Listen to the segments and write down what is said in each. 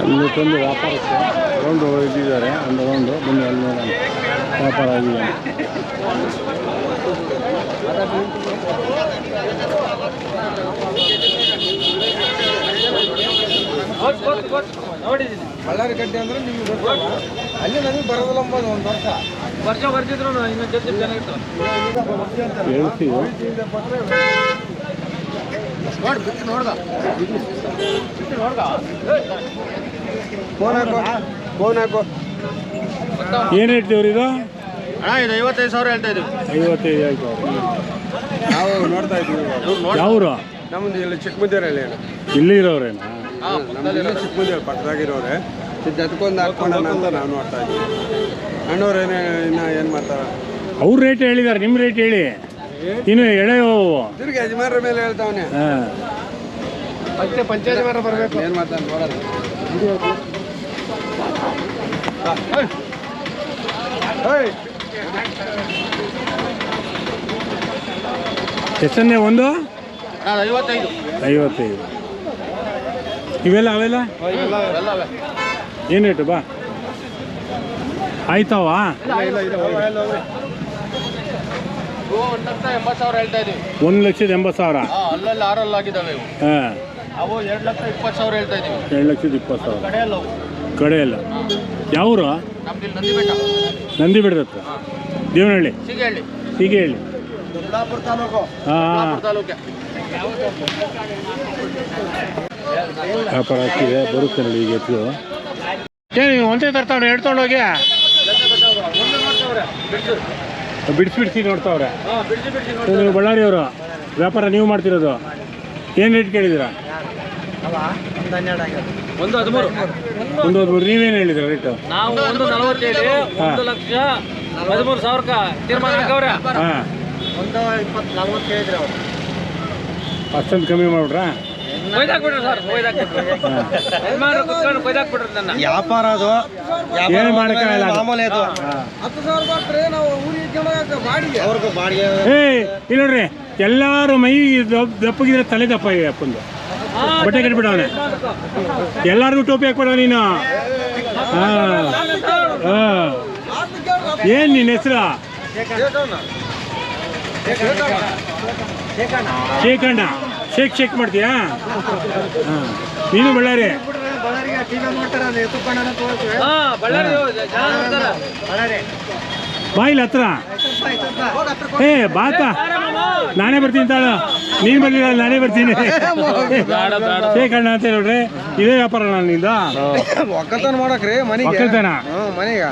ಅಲ್ಲಿ ತಂದು ವ್ಯಾಪಾರಕ್ಕೆ ರೌಂಡು ಇದ್ದಿದ್ದಾರೆ ಒಂದು ರೌಂಡು ಬನ್ನಿ ಅಲ್ಲಿ ನೋಡೋಣ. ವ್ಯಾಪಾರ ಆಗಿದೆ ಬಳ್ಳಾರಿ ಗಡ್ಡೆ ಅಂದ್ರೆ ನಿಮ್ಗೆ ಗೊತ್ತಿಲ್ಲ ಅಲ್ಲಿ ನನಗೆ ಬರೋದಿಲ್ಲ ಅಂಬೋದು ಒಂದು ವರ್ಷ. ವರ್ಷ ಬರ್ತಿದ್ರು ಇನ್ನೊಂದು ಜೊತೆ ಚೆನ್ನಾಗಿತ್ತು ಹೇಳ್ತೀವಿ. ನೋಡಿ ಬಿಟ್ಟು ನೋಡ್ದ ಫೋನ್ ಹಾಕೋ ಫೋನ್ ಹಾಕೋ. ಏನು ರೇಟ್ ದೇವ್ರು ಇದು? ಅಣ್ಣ ಇದು ಐವತ್ತೈದು ಸಾವಿರ ಹೇಳ್ತಾ ಇದ್ದೀವಿ. ಐವತ್ತೈದು ಆಯ್ತು ನಾವು ನೋಡ್ತಾ ಇದ್ದೀವಿ. ಯಾವರು? ನಮ್ದು ಇಲ್ಲಿ ಚಿಕ್ಕಮಂದಿರಲ್ಲಿ ಇಲ್ಲಿ ಇರೋರೇನಾ? ನಮ್ಮಲ್ಲಿ ಪಟ್ಟದಾಗಿರೋರೆ ಜೊತೆಗೊಂದು ಹಾಕ್ಕೊಳ್ಳೋಣ ಅಂತ ನಾವು ನೋಡ್ತಾ ಇದ್ದೀವಿ. ಅಣ್ಣವ್ರು ಏನೇ ಇನ್ನ ಏನು ಮಾಡ್ತಾರೆ? ಅವ್ರ ರೇಟ್ ಹೇಳಿದ್ದಾರೆ ನಿಮ್ಮ ರೇಟ್ ಹೇಳಿ. ಇನ್ನು ಎಳೆ ತಿರುಗಿ ಯಜಮಾನ್ರ ಮೇಲೆ ಹೇಳ್ತಾವನೆ. ಹಾಂ. ಮತ್ತೆ ಪಂಚಾಯತ್ ಬರಬೇಕು. ಏನು ನೋಡೋಣ ಎಷ್ಟನ್ನೇ ಒಂದು? ಐವತ್ತೈದು. ಐವತ್ತೈದು. ಇವೆಲ್ಲ ಅವೆಲ್ಲ? ಏನು ರೇಟು ಬಾ. ಆಯ್ತಾವಾ? ಒಂದು ಲಕ್ಷ ಎಂಬತ್ತು ಸಾವಿರ ಹೇಳ್ತಾ ಇದ್ದೀವಿ ಒಂದು ಲಕ್ಷದ ಎಂಬತ್ತು ಸಾವಿರ? ಹಾಂ ಅಲ್ಲಲ್ಲಿ ಆರಲ್ಲಿ ಆಗಿದ್ದಾವೆ ಇವು. ಹಾಂ. ಅವು ಎರಡು ಲಕ್ಷ ಇಪ್ಪತ್ತು ಸಾವಿರ ಹೇಳ್ತಾ ಇದೀವಿ ಎರಡು ಲಕ್ಷದ ಇಪ್ಪತ್ತು ಸಾವಿರ. ಕಡೆಯಲ್ಲ ಅವು. ಕಡೆ ಅಲ್ಲ ಯಾವರು? ನಮ್ದು ಇಲ್ಲಿ ನಂದಿ ಬೆಟ್ಟ ನಂದಿ ಬಿಡದತ್ತ ದೇವನಹಳ್ಳಿ? ಸಿಗಹಳ್ಳಿ ಹೀಗೆ ಹೇಳಿ. ತಾಲೂಕು. ಹಾಂ. ತಾಲೂಕೆ. ವ್ಯಾಪಾರ ಆಗ್ತಿದೆ ಬರುತ್ತೆ ನೋಡಿ ಈಗ ಎತ್ತು ಏನು ಒಂದೇ ತರ್ತಾವ್ರೆ ಹೇಳ್ಕೊಂಡು ಹೋಗಿ. ಬಿಡಿಸಿ. ಬಿಡಿಸಿ ನೋಡ್ತಾವ್ರೆ. ಸೊ, ನೀವು ಬಳ್ಳಾರಿಯವರು ವ್ಯಾಪಾರ ನೀವು ಮಾಡ್ತಿರೋದು. ಏನು ರೇಟ್ ಕೇಳಿದ್ದೀರಾ? ಒಂದು ಹದಿಮೂರು. ಒಂದು ಹದಿಮೂರು. ನೀವೇನು ಹೇಳಿದ್ರ ರೇಟು ನಾವು ಒಂದು ನಲವತ್ತೇಳು ಒಂದು ಲಕ್ಷ ಹದಿಮೂರು ಸಾವಿರಕ್ಕ ತೀರ್ಮಾನ ಹಾಕವ್ರೆ. ಹಾಂ. ಒಂದು ಇಪ್ಪತ್ತು ನಲ್ವತ್ತು ಹೇಳಿದ್ರೆ ಅವರು. ಅಷ್ಟೊಂದು ಕಮ್ಮಿ ಮಾಡ್ಬಿಟ್ರಾ? ವ್ಯಾಪಾರ ಅದು. ಏನು ಮಾಡೋಕ್ಕಾಗಲ್ಲ ಮಾಮೂಲಿ ಅದು. ಹಾಂ. ಹತ್ತು ಸಾವಿರ ಕೊಟ್ರೆ ನಾವು ಊರಿಗೆ ಬಾಡಿಗೆ. ಅವ್ರಿಗೆ ಬಾಡಿಗೆ ಏಯ್ ಇಲ್ಲಿ ನೋಡ್ರಿ ಎಲ್ಲಾರು ಮೈ ದಪ್- ದಪ್ಪಗಿದ್ರೆ ತಲೆ ದಪ್ಪ ಇದೆ ಅಪ್ಪಂದು. ಬಟ್ಟೆ ಕಟ್ಬಿಡವನೆ ಎಲ್ಲಾರ್ಗು ಟೋಪಿ ಹಾಕ್ಬಿಡವ ನೀನು. ಹಾಂ. ಹಾಂ. ಏನ್ ನಿನ್ನ ಹೆಸರು? ಶೇಖಣ್ಣ. ಶೇಕ್ ಶೇಕ್ ಮಾಡ್ತೀಯಾ? ಹಾ. ನೀನು ಬಳ್ಳಾರಿ? ಹಾ ಬಳ್ಳಾರಿ ಜನ ನೋಡ್ತಾರೆ ಬಾಯಿಲ್ ಹತ್ರ. ಏ ಬಾತ ನಾನೇ ಬರ್ತೀನಿ ತಾಳು. ನೀನು ಬರ್ಲಿಲ್ಲ ನಾನೇ ಬರ್ತೀನಿ. ಶೇಖಣ್ಣ ಅಂತ ಹೇಳ್ರಿ ಇದೇ ವ್ಯಾಪಾರ ನನ್ನಿಂದ ಒಕ್ಕಲ್ತನ ಮಾಡಕ್ರಿ ಮನೆ ಒಕ್ಕಲ್ತನ? ಮನೆಗೆ.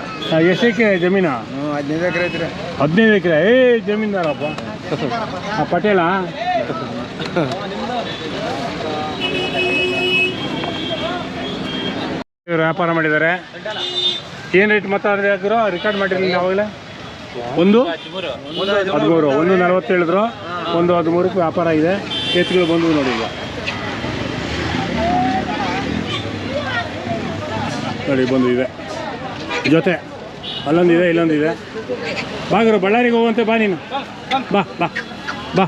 ಎಷ್ಟಕ್ಕೆ ಜಮೀನು? ಹದಿನೈದು ಎಕರೆ ಐತ್ರಿ. ಹದಿನೈದು ಎಕರೆ. ಏ ಜಮೀನ್ದಾರಪ್ಪ. ಆ ಪಟೇಲ? ವ್ಯಾಪಾರ ಮಾಡಿದ್ದಾರೆ. ಏನು ರೇಟ್ ಮಾತಾಡಿದ್ರೆ ಹಾಕಿದ್ರು ರೆಕಾರ್ಡ್ ಮಾಡಿರಲಿಲ್ಲ ಯಾವಾಗಲೇ? ಒಂದು? ಹದಿಮೂರು. ಒಂದು ನಲ್ವತ್ತು ಹೇಳಿದ್ರು. ಒಂದು ಹದಿಮೂರಕ್ಕೆ ವ್ಯಾಪಾರ ಇದೆ ಎತ್ತುಗಳು ಬಂದು ನೋಡಿ ಈಗ. ನೋಡಿ ಬಂದು ಇದೆ ಜೊತೆ. ಅಲ್ಲೊಂದಿದೆ, ಇಲ್ಲೊಂದಿದೆ. ಬಾಗರು ಬಳ್ಳಾರಿಗೆ ಹೋಗುವಂತೆ ಬಾ ನೀನು. ಬಾ ಬಾ ಬಾ.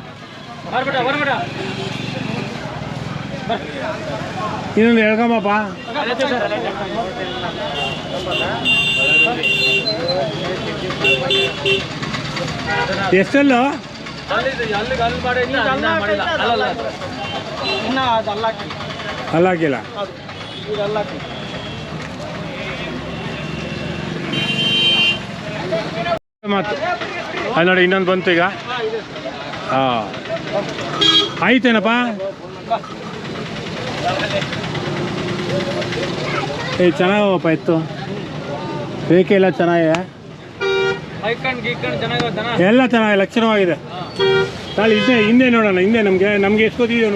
ಇನ್ನೊಂದು ಹೇಳ್ಕೊಂಬಪ್ಪ. ಎಷ್ಟೆಲ್ಲ? ಅಲ್ಲಾಕಿಲ್ಲ. ಮಾತು ಅದು ನೋಡಿ ಇನ್ನೊಂದು ಬಂತು ಈಗ. ಹಾಂ. ಆಯ್ತೇನಪ್ಪ? ಏ ಚೆನ್ನಾಗಪ್ಪ ಇತ್ತು. ರೇಖೆ ಎಲ್ಲ ಚೆನ್ನಾಗಿದೆ. ಎಲ್ಲ ಚೆನ್ನಾಗಿ ಲಕ್ಷಣವಾಗಿದೆ. ನಾಳೆ ಹಿಂದೆ ಹಿಂದೆ ನೋಡೋಣ ಹಿಂದೆ ನಮಗೆ ನಮಗೆ ಎಷ್ಟು ಗೊತ್ತಿದೆಯೋ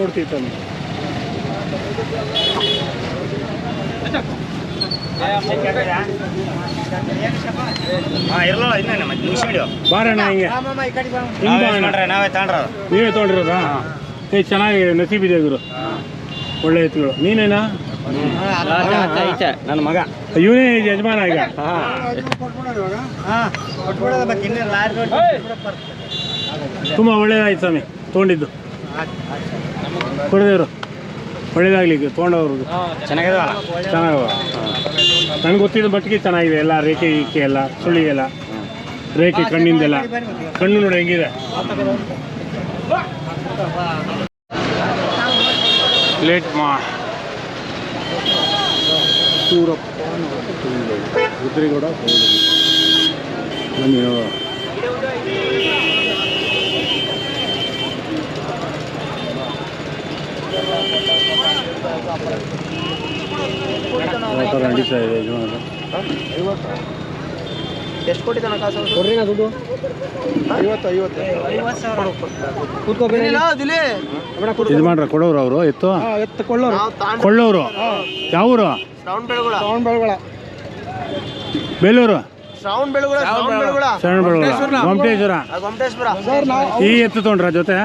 ಬಾರಣ್ಣ ಹಿಂಗೆ. ನಾವೇ ತಗೊಂಡ್ರ. ನೀವೇ ತೊಗೊಂಡಿರೋದಾ? ಏ ಚೆನ್ನಾಗಿದೆ ನಸೀಬಿದೆ ಗುರು. ಒಳ್ಳೆ ಎತ್ತುಗಳು. ನೀನೇನಾ? ನನ್ನ ಮಗ. ಇವನೇ ಯಜಮಾನ ಈಗ? ತುಂಬ ಒಳ್ಳೇದಾಯ್ತು ಸ್ವಾಮಿ ತೊಗೊಂಡಿದ್ದು. ಕೊಡದೇವ್ರು ಒಳ್ಳೇದಾಗ್ಲಿಕ್ಕೆ ತೊಗೊಂಡವ್ರದ್ದು ಚೆನ್ನಾಗಿದೆ ಚೆನ್ನಾಗವ ನನಗೆ ಗೊತ್ತಿದ್ದ ಮಟ್ಟಿಗೆ ಚೆನ್ನಾಗಿದೆ ಎಲ್ಲ ರೇಖೆ ಈಕೆ ಎಲ್ಲ ಸುಳಿ ಎಲ್ಲ. ರೇಖೆ ಕಣ್ಣಿಂದೆಲ್ಲ. ಕಣ್ಣು ನೋಡಿ ಹೆಂಗಿದೆ. ಲೇಟ್ ಮಾ. ಸೂರಪ್ಪ ನೋಡುವ ನಡೀತಾ ಇದೆ ಯಜಮಾನರು. ಎಷ್ಟು ಕೊಟ್ಟಿ ತನಕ ಕಾಸು ಕೊಡ್ರಿ ನಾ ದುಡ್ಡು. ಐವತ್ತು ಐವತ್ತು. ಇದು ಮಾಡ್ರ ಕೊಡೋರು ಅವರು ಎತ್ತು? ಎತ್ತು ಕೊಳ್ಳೋರು. ಕೊಳ್ಳೋರು. ಯಾವೂರು ಊರು? ಬೆಳಗುಳ. ಶ್ರವಣ ಬೆಳಗೊಳ. ಬೇಲೂರು. ಶ್ರಾವಣ ಬೆಳಗುಳ ಶ್ರಾವಣ ಬೆಳಗುಳ. ಶರಣ ಬೆಳಗೊಳ. ಗೊಮಟೇಶ್ವರ ಗೊಮಟೇಶ್ವರ ಸರ್ ಈ ಎತ್ತು ತೊಗೊಂಡ್ರ ಜೊತೆ?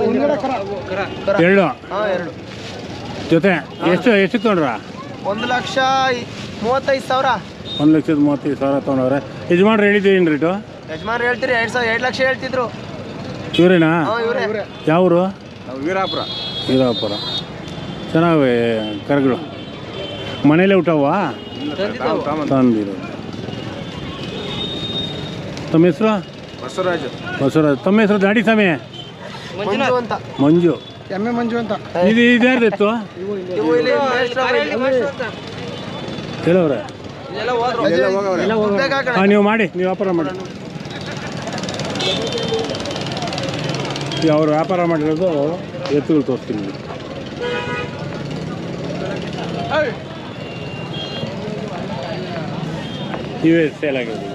ಒಂದೆರಡು ಎರಡು. ಹಾ ಎರಡು. ಜೊತೆ. ಎಷ್ಟು ಎಷ್ಟು ತೊಗೊಂಡ್ರ? ಒಂದು ಲಕ್ಷ ಮೂವತ್ತೈದು ಸಾವಿರ? ಒಂದು ಲಕ್ಷದ ಮೂವತ್ತೈದು ಸಾವಿರ ತೊಗೊಂಡವ್ರೆ. ಯಜಮಾನ್ರು ಹೇಳಿದ್ದೀವಿ ಏನು ರೇಟು ಯಜಮಾನ್ ಹೇಳ್ತೀರಿ ಎರಡು ಸಾವಿರ ಎರಡು ಲಕ್ಷ ಹೇಳ್ತಿದ್ರು. ಇವರೇನಾ? ಹಾ ಇವರೇ. ಯಾವರು? ವೀರಾಪುರ. ವೀರಾಪುರ. ಚೆನ್ನಾಗಿ ಕರಗಳು. ಮನೇಲೆ ಊಟವಾ ತಂದಿರು ತಮ್ಮ ಹೆಸರು? ಬಸವರಾಜ್. ಬಸವರಾಜ್. ತಮ್ಮ ಹೆಸರು ದಾಡಿ ಸ್ವಾಮಿ? ಮಂಜು ಅಂತ ಮಂಜು. ಎಮ್ಮೆ ಮಂಜು ಅಂತ. ಇದು ಇದ್ಯಾರ್ದಿತ್ತು ಇಲ್ಲಿ ಹೇಳವ್ರೆ. ಹಾಂ ನೀವು ಮಾಡಿ ನೀವು ವ್ಯಾಪಾರ ಮಾಡಿ. ಅವ್ರು ವ್ಯಾಪಾರ ಮಾಡಿರೋದು ಎತ್ತುಗಳು ತೋರಿಸ್ತೀನಿ. ಇವೇ ಸೇಲ್ ಆಗಿರೋದು.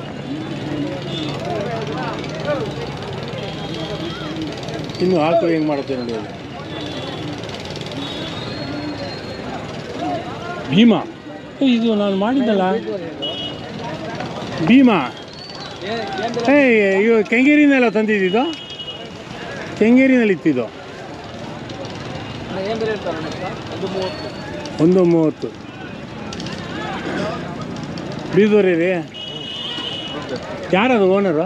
ಇನ್ನು ಹಾಕು ಹೆಂಗೆ ಮಾಡುತ್ತೆ ನೋಡಿ ಭೀಮಾ. ಇದು ನಾನು ಮಾಡಿದ್ದಲ್ಲ. ಭೀಮಾ. ಏಯ್ ಇವು ಕೆಂಗೇರಿನೆಲ್ಲ ತಂದಿದ್ದು ಕೆಂಗೇರಿನಲ್ಲಿ ಇತ್ತಿದ್ದು ಒಂದು ಮೂವತ್ತು. ಬೀದೂರಿ ರೀ ಯಾರದು ಓನರು